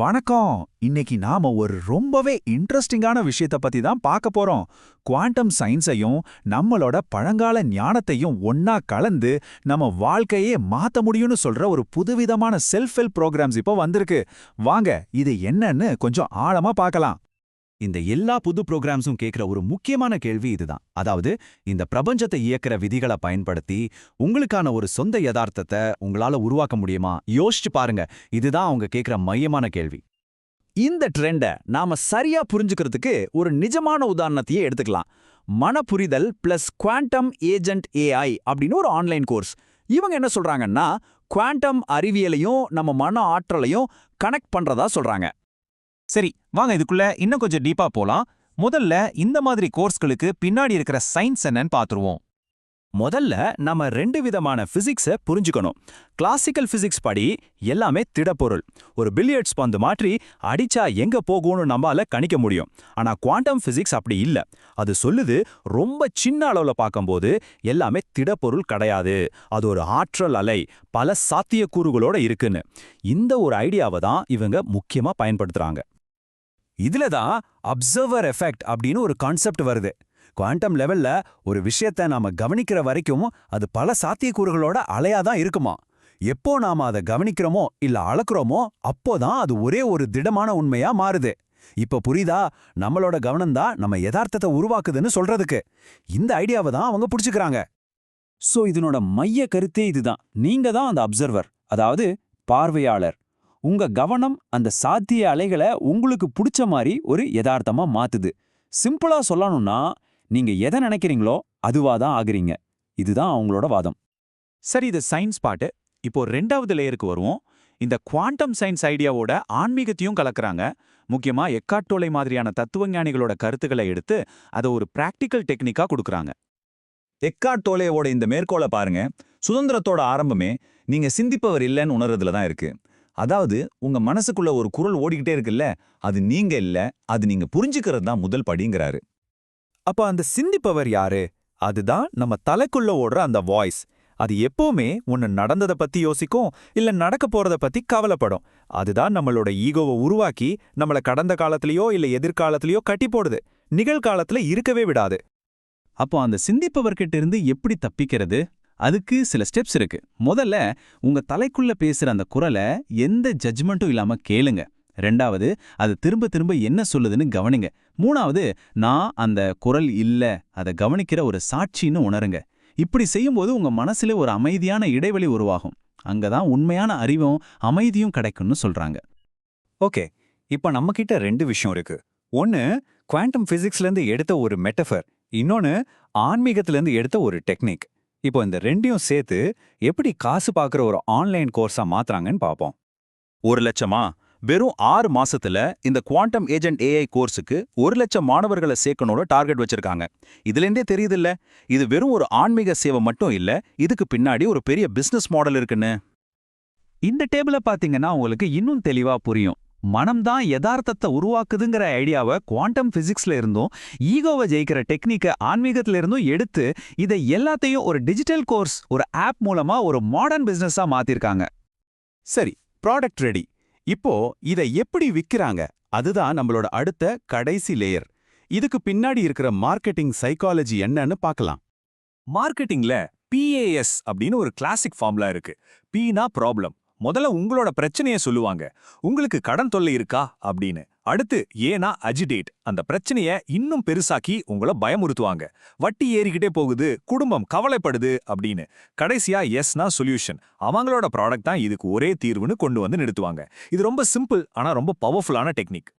வணக்கம். இன்னைக்கு நாம ஒரு ரொம்பவே இன்ட்ரெஸ்டிங்கான விஷயத்த பத்தி தான் பார்க்க போறோம். குவாண்டம் சயின்ஸையும் நம்மளோட பழங்கால ஞானத்தையும் ஒன்னா கலந்து நம்ம வாழ்க்கையே மாத்த முடியும்னு சொல்ற ஒரு புதுவிதமான செல்ஃப் ஹெல்ப் ப்ரோக்ராம்ஸ் இப்போ வந்திருக்கு. வாங்க இது என்னன்னு கொஞ்சம் ஆழமா பார்க்கலாம். இந்த எல்லா புது ப்ரோக்ராம்ஸும் கேட்குற ஒரு முக்கியமான கேள்வி இதுதான். அதாவது இந்த பிரபஞ்சத்தை இயக்கிற விதிகளை பயன்படுத்தி உங்களுக்கான ஒரு சொந்த யதார்த்தத்தை உங்களால உருவாக்க முடியுமா? யோசிச்சு பாருங்க. இதுதான் அவங்க கேட்குற மையமான கேள்வி. இந்த ட்ரெண்டை நாம சரியா புரிஞ்சுக்கிறதுக்கு ஒரு நிஜமான உதாரணத்தையே எடுத்துக்கலாம். மனப்புரிதல் பிளஸ் குவாண்டம் ஏஜென்ட் ஏஐ அப்படின்னு ஒரு ஆன்லைன் கோர்ஸ் இவங்க என்ன சொல்றாங்கன்னா குவாண்டம் அறிவியலையும் நம்ம மன ஆற்றலையும் கனெக்ட் பண்றதா சொல்றாங்க. சரி வாங்க இதுக்குள்ள இன்னும் கொஞ்சம் டீப்பா போலாம். முதல்ல இந்த மாதிரி கோர்ஸ்களுக்கு பின்னாடி இருக்கிற சயின்ஸ் என்னன்னு பாத்துருவோம். முதல்ல நம்ம ரெண்டு விதமான பிசிக்ஸை புரிஞ்சுக்கணும். கிளாசிக்கல் பிசிக்ஸ் படி எல்லாமே திடப்பொருள். ஒரு பில்லியர்ட்ஸ் பந்து மாற்றி அடிச்சா எங்க போகும்னு நம்மால கணிக்க முடியும். ஆனா குவாண்டம் பிசிக்ஸ் அப்படி இல்ல. அது சொல்லுது ரொம்ப சின்ன அளவுல பார்க்கும்போது எல்லாமே திடப்பொருள் கிடையாது. அது ஒரு ஆற்றல் அலை பல சாத்தியக்கூறுகளோட இருக்குன்னு. இந்த ஒரு ஐடியாவை தான் இவங்க முக்கியமா பயன்படுத்துறாங்க. இதுல தான் அப்சர்வர் எஃபெக்ட் அப்படின்னு ஒரு கான்செப்ட் வருது. குவாண்டம் லெவல்ல ஒரு விஷயத்த நாம கவனிக்கிற வரைக்கும் அது பல சாத்தியக்கூறுகளோட அலையா தான் இருக்குமா? எப்போ நாம அதை கவனிக்கிறோமோ இல்ல அளக்குறோமோ அப்போதான் அது ஒரே ஒரு திடமான உண்மையா மாறுது. இப்ப புரியுதா? நம்மளோட கவனம்தான் நம்ம யதார்த்தத்தை உருவாக்குதுன்னு சொல்றதுக்கு. இந்த ஐடியாவை தான் அவங்க புடிச்சுக்கிறாங்க. சோ இதனோட மைய கருத்தே இதுதான் நீங்க தான் அந்த அப்சர்வர் அதாவது பார்வையாளர். உங்க கவனம் அந்த சாத்திய அலைகளை உங்களுக்கு பிடிச்ச மாதிரி ஒரு யதார்த்தமா மாத்துது. சிம்பிளா சொல்லணும்னா நீங்க எதை நினைக்கிறீங்களோ அதுவா தான் ஆகுறீங்க. இதுதான் அவங்களோட வாதம். சரி இது சயின்ஸ் பாட்டு. இப்போ ரெண்டாவது லேயருக்கு வருவோம். இந்த குவாண்டம் சயின்ஸ் ஐடியாவோட ஆன்மீகத்தையும் கலக்குறாங்க. முக்கியமா எக்காட்டோலை மாதிரியான தத்துவஞானிகளோட கருத்துக்களை எடுத்து அதை ஒரு பிராக்டிக்கல் டெக்னிக்கா கொடுக்கறாங்க. எக்கார்ட் டோலேவோட இந்த மேற்கோளை பாருங்க. சுதந்திரத்தோட ஆரம்பமே நீங்க சிந்திப்பவர் இல்லைன்னு உணர்றதுல தான் இருக்கு. அதாவது உங்க மனசுக்குள்ள ஒரு குரல் ஓடிக்கிட்டே இருக்குல்ல அது நீங்க இல்ல அது நீங்க புரிஞ்சுக்கிறது தான் முதல் படிங்கிறாரு. அப்ப அந்த சிந்திப்பவர் யாரு? அதுதான் நம்ம தலைக்குள்ள ஓடுற அந்த வாய்ஸ். அது எப்பவுமே ஒன்று நடந்தத பத்தி யோசிக்கும் இல்ல நடக்க போறத பத்தி கவலைப்படும். அதுதான் நம்மளோட ஈகோவை உருவாக்கி நம்மள கடந்த காலத்திலேயோ இல்ல எதிர்காலத்திலேயோ கட்டி போடுது. நிகழ்காலத்துல இருக்கவே விடாது. அப்போ அந்த சிந்திப்பவர்கிட்ட இருந்து எப்படி தப்பிக்கிறது? அதுக்கு சில ஸ்டெப்ஸ் இருக்கு. முதல்ல உங்க தலைக்குள்ள பேசுற அந்த குரலை எந்த ஜட்ஜ்மெண்ட்டும் இல்லாம கேளுங்க. ரெண்டாவது அது திரும்ப திரும்ப என்ன சொல்லுதுன்னு கவனிங்க. மூணாவது நான் அந்த குரல் இல்ல அதை கவனிக்கிற ஒரு சாட்சின்னு உணருங்க. இப்படி செய்யும்போது உங்க மனசுல ஒரு அமைதியான இடைவெளி உருவாகும். அங்கதான் உண்மையான அறிவும் அமைதியும் கிடைக்கும்னு சொல்றாங்க. ஓகே இப்போ கிட்ட ரெண்டு விஷயம் இருக்கு. ஒன்னு குவாண்டம் பிசிக்ஸ்லேருந்து எடுத்த ஒரு மெட்டஃபர் இன்னொன்னு ஆன்மீகத்திலேருந்து எடுத்த ஒரு டெக்னிக் இப்போ இந்த ரெண்டையும் சேர்த்து எப்படி காசு பார்க்குற ஒரு ஆன்லைன் கோர்ஸா மாத்துறாங்கன்னு பார்ப்போம். ஒரு லட்சமா? வெறும் ஆறு மாசத்துல இந்த குவாண்டம் ஏஜென்ட் ஏஐ கோர்ஸுக்கு ஒரு லட்சம் மாணவர்களை சேர்க்கணும்னு டார்கெட் வச்சிருக்காங்க. இதுலேருந்தே தெரியுதுல்ல? இது வெறும் ஒரு ஆன்மீக சேவை மட்டும் இல்ல இதுக்கு பின்னாடி ஒரு பெரிய பிசினஸ் மாடல் இருக்குன்னு. இந்த டேபிள பாத்தீங்கன்னா உங்களுக்கு இன்னும் தெளிவா புரியும். மனம்தான் யதார்த்தத்தை உருவாக்குதுங்கிற ஐடியாவை குவாண்டம் பிசிக்ஸ்ல இருந்தும் ஈகோவை ஜெயிக்கிற டெக்னிக்கை ஆன்மீகத்துல இருந்தும் எடுத்து இதை எல்லாத்தையும் ஒரு டிஜிட்டல் கோர்ஸ் ஒரு ஆப் மூலமா ஒரு மாடர்ன் பிசினஸா மாத்திருக்காங்க. சரி ப்ராடக்ட் ரெடி. இப்போ இதை எப்படி விற்கிறாங்க அதுதான் நம்மளோட அடுத்த கடைசி லேயர். இதுக்கு பின்னாடி இருக்கிற மார்க்கெட்டிங் சைக்காலஜி என்னன்னு பார்க்கலாம். மார்க்கெட்டிங்ல பிஏஎஸ் அப்படின்னு ஒரு கிளாசிக் ஃபார்முலா இருக்கு. பீனா ப்ராப்ளம். முதல்ல உங்களோட பிரச்சனையை சொல்லுவாங்க. உங்களுக்கு கடன் தொல்லை இருக்கா? அப்படின்னு. அடுத்து ஏனா அஜிடேட் அந்த பிரச்சனைய இன்னும் பெருசாக்கி உங்கள பயமுறுத்துவாங்க. வட்டி ஏறிக்கிட்டே போகுது குடும்பம் கவலைப்படுது அப்படின்னு. கடைசியா எஸ்னா சொல்யூஷன் அவங்களோட ப்ராடக்ட் தான் இதுக்கு ஒரே தீர்வுன்னு கொண்டு வந்து நிறுத்துவாங்க. இது ரொம்ப சிம்பிள் ஆனா ரொம்ப பவர்ஃபுல்லான டெக்னிக்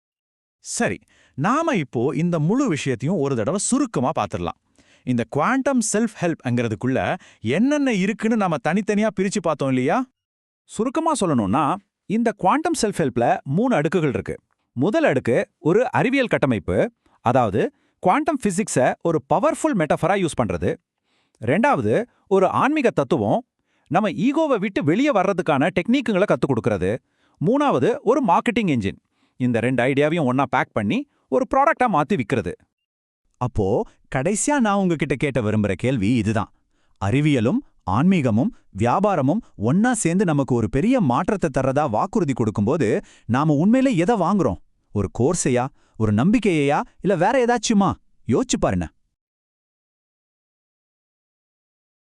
சரி நாம இப்போ இந்த முழு விஷயத்தையும் ஒரு தடவை சுருக்கமா பார்த்துடலாம் இந்த குவாண்டம் செல்ஃப் ஹெல்ப்ங்கிறதுக்குள்ள என்னென்ன இருக்குன்னு நாம தனித்தனியா பிரிச்சு பார்த்தோம் இல்லையா? சுருக்கமா சொல்லணும்னா இந்த குவாண்டம் செல்ஃப் ஹெல்ப்ல மூணு அடுக்குகள் இருக்கு. முதல் அடுக்கு ஒரு அறிவியல் கட்டமைப்பு அதாவது குவாண்டம் ஃபிசிக்ஸை ஒரு பவர்ஃபுல் மெட்டஃபரா யூஸ் பண்றது. ரெண்டாவது ஒரு ஆன்மீக தத்துவம் நம்ம ஈகோவை விட்டு வெளியே வர்றதுக்கான டெக்னிக்குங்களை கற்றுக் கொடுக்கறது. மூணாவது ஒரு மார்க்கெட்டிங் என்ஜின் இந்த ரெண்டு ஐடியாவையும் ஒன்னா பேக் பண்ணி ஒரு ப்ராடக்டா மாத்தி விற்கிறது அப்போ கடைசியா நான் உங்ககிட்ட கேட்ட விரும்புற கேள்வி இதுதான். அறிவியலும் ஆன்மீகமும் வியாபாரமும் ஒன்னா சேர்ந்து நமக்கு ஒரு பெரிய மாற்றத்தை தர்றதா வாக்குறுதி கொடுக்கும்போது நாம உண்மையில எதை வாங்குறோம்? ஒரு கோர்ஸையா ஒரு நம்பிக்கையையா? இல்ல வேற ஏதாச்சுமா? யோசிச்சு பாருங்க.